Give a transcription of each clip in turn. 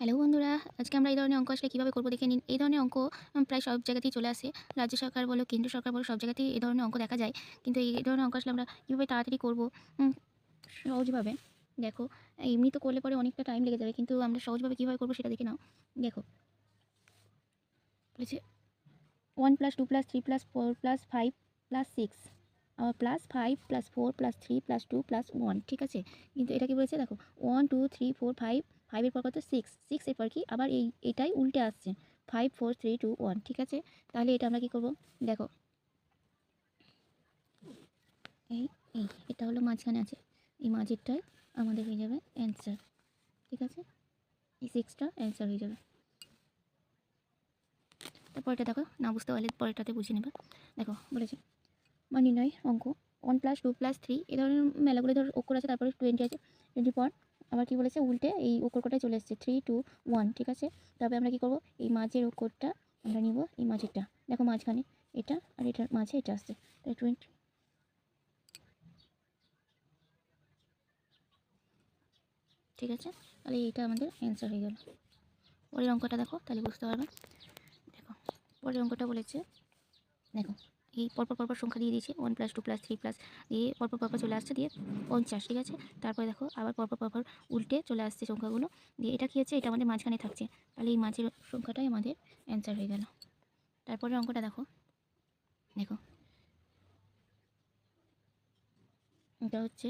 Hello বন্ধুরা, আজকে আমরা এই ধরনের অঙ্ক আসলে কীভাবে করব দেখে নিন। এই ধরনের অঙ্ক প্রায় সব জায়গাতেই চলে আসে। রাজ্য সরকার বলো, কেন্দ্র সরকার বলো, সব জায়গাতেই এই ধরনের অঙ্ক দেখা যায়। কিন্তু এই ধরনের অঙ্ক আসলে আমরা কীভাবে তাড়াতাড়ি করব? সহজভাবে। দেখো, এমনি তো করলে পরে অনেকটা টাইম লেগে যাবে, কিন্তু আমরা সহজভাবে কীভাবে করব সেটা দেখে নাও। দেখো। বলেছে one plus two plus three plus four plus five plus six plus five plus four plus three plus two plus one ঠিক আছে? কিন্তু এটা কি বলেছে, দেখো one two three four five ফাইভের পর কত? সিক্স সিক্সের পর কি? আবার এই, এটাই উল্টে আসছে five four three two one ঠিক আছে? তাহলে এটা আমরা কী করব? দেখো, এই এই, এটা হলো মাঝখানে আছে, এই মাঝেরটাই আমাদের হয়ে যাবে অ্যান্সার ঠিক আছে? এই সিক্সটা অ্যান্সার হয়ে যাবে। তারপরটা দেখো, না বুঝতে পারলে পরেরটাতে বুঝে নেবে। দেখো, বলেছে নির্ণয় অঙ্ক। One plus two plus three এই ধরনের মেলাগুলো ধর অক্ষর আছে, তারপরে টোয়েন্টি আছে টোয়েন্টি পর। আবার কী বলেছে? উল্টে এই অক্ষরটাই চলে এসেছে? থ্রি টু ওয়ান ঠিক আছে? তবে আমরা কি করব? এই মাঝের অক্ষরটা আমরা নিব, এই মাঝেরটা। দেখো মাঝখানে এটা আর এটার মাঝে এটা আসছে। তাই টোয়েন্টি ঠিক আছে? তাহলে এইটা আমাদের অ্যান্সার হয়ে গেল। পরের অঙ্কটা দেখো, তাহলে বুঝতে পারবে। দেখো, পরের অঙ্কটা বলেছে, দেখো। এই পরপর পরপর সংখ্যা দিয়ে দিয়েছে। One plus two plus three plus দিয়ে পরপর পরপর চলে আসছে, দিয়ে পঞ্চাশ, ঠিক আছে? তারপরে দেখো আবার পরপর পরপর উল্টে চলে আসছে সংখ্যাগুলো। দিয়ে এটা কী হচ্ছে? এটা আমাদের মাঝখানে থাকছে। তাহলে এই মাঝের সংখ্যাটাই আমাদের অ্যান্সার হয়ে গেল। তারপরে অঙ্কটা দেখো। দেখো। এটা হচ্ছে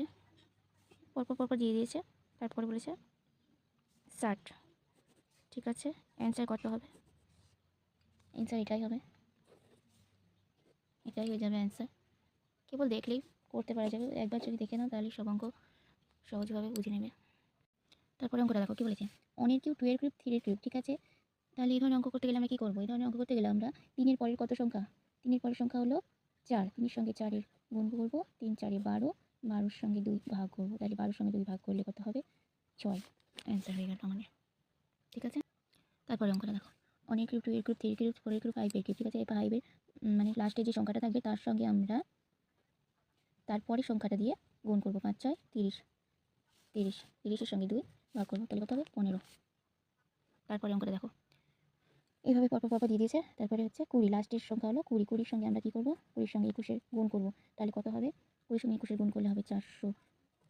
পরপর পরপর দিয়ে দিয়েছে। তারপরে বলেছে ষাট। ঠিক আছে? অ্যান্সার কত হবে? অ্যান্সার এটাই হবে। এটাই হয়ে যাবে অ্যান্সার কেবল দেখলেই করতে পারা যাবে। একবার যদি দেখে নাও, তাহলে সব অঙ্ক সহজভাবে বুঝে নেবে। তারপরে অঙ্কটা দেখো, কী বলেছে? অনের কিউব টু এর কিউব থ্রি এর কিউব ঠিক আছে? তাহলে এই ধরনের অঙ্ক করতে গেলে আমরা কী করব? এই ধরনের অঙ্ক করতে গেলে আমরা তিনের পরের কত সংখ্যা? তিনের পরের সংখ্যা হলো চার। তিনের সঙ্গে চারের গুণ করব। তিন চারে বারো। বারোর সঙ্গে দুই ভাগ করব। তাহলে বারোর সঙ্গে দুই ভাগ করলে কত হবে? ছয়। অ্যান্সার হয়ে গেল আমাদের। ঠিক আছে? তারপরে অঙ্কটা দেখো। অনেক কিউব টু এর কিউব থ্রি কিউব ফোর এর কিউব ফাইভ এর কিউব ঠিক আছে? এই ফাইভের মানে লাস্টে যে সংখ্যাটা থাকবে তার সঙ্গে আমরা তারপরে সংখ্যাটা দিয়ে গুণ করব পাঁচ, ছয়, তিরিশ। তিরিশ, তিরিশের সঙ্গে দুই ভাগ করব, তাহলে কত হবে? পনেরো। তারপরে অঙ্কটা দেখো। এইভাবে পরপর পরপর দিয়ে দিয়েছে। তারপরে হচ্ছে কুড়ি। লাস্টের সংখ্যা হলো কুড়ি। কুড়ির সঙ্গে আমরা কী করব? কুড়ির সঙ্গে একুশের গুণ করব। তাহলে কত হবে? কুড়ির সঙ্গে একুশের গুণ করলে হবে চারশো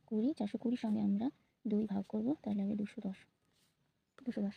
কুড়ি। চারশো কুড়ির সঙ্গে আমরা দুই ভাগ করব, তাহলে হবে দুশো দশ। দুশো দশ।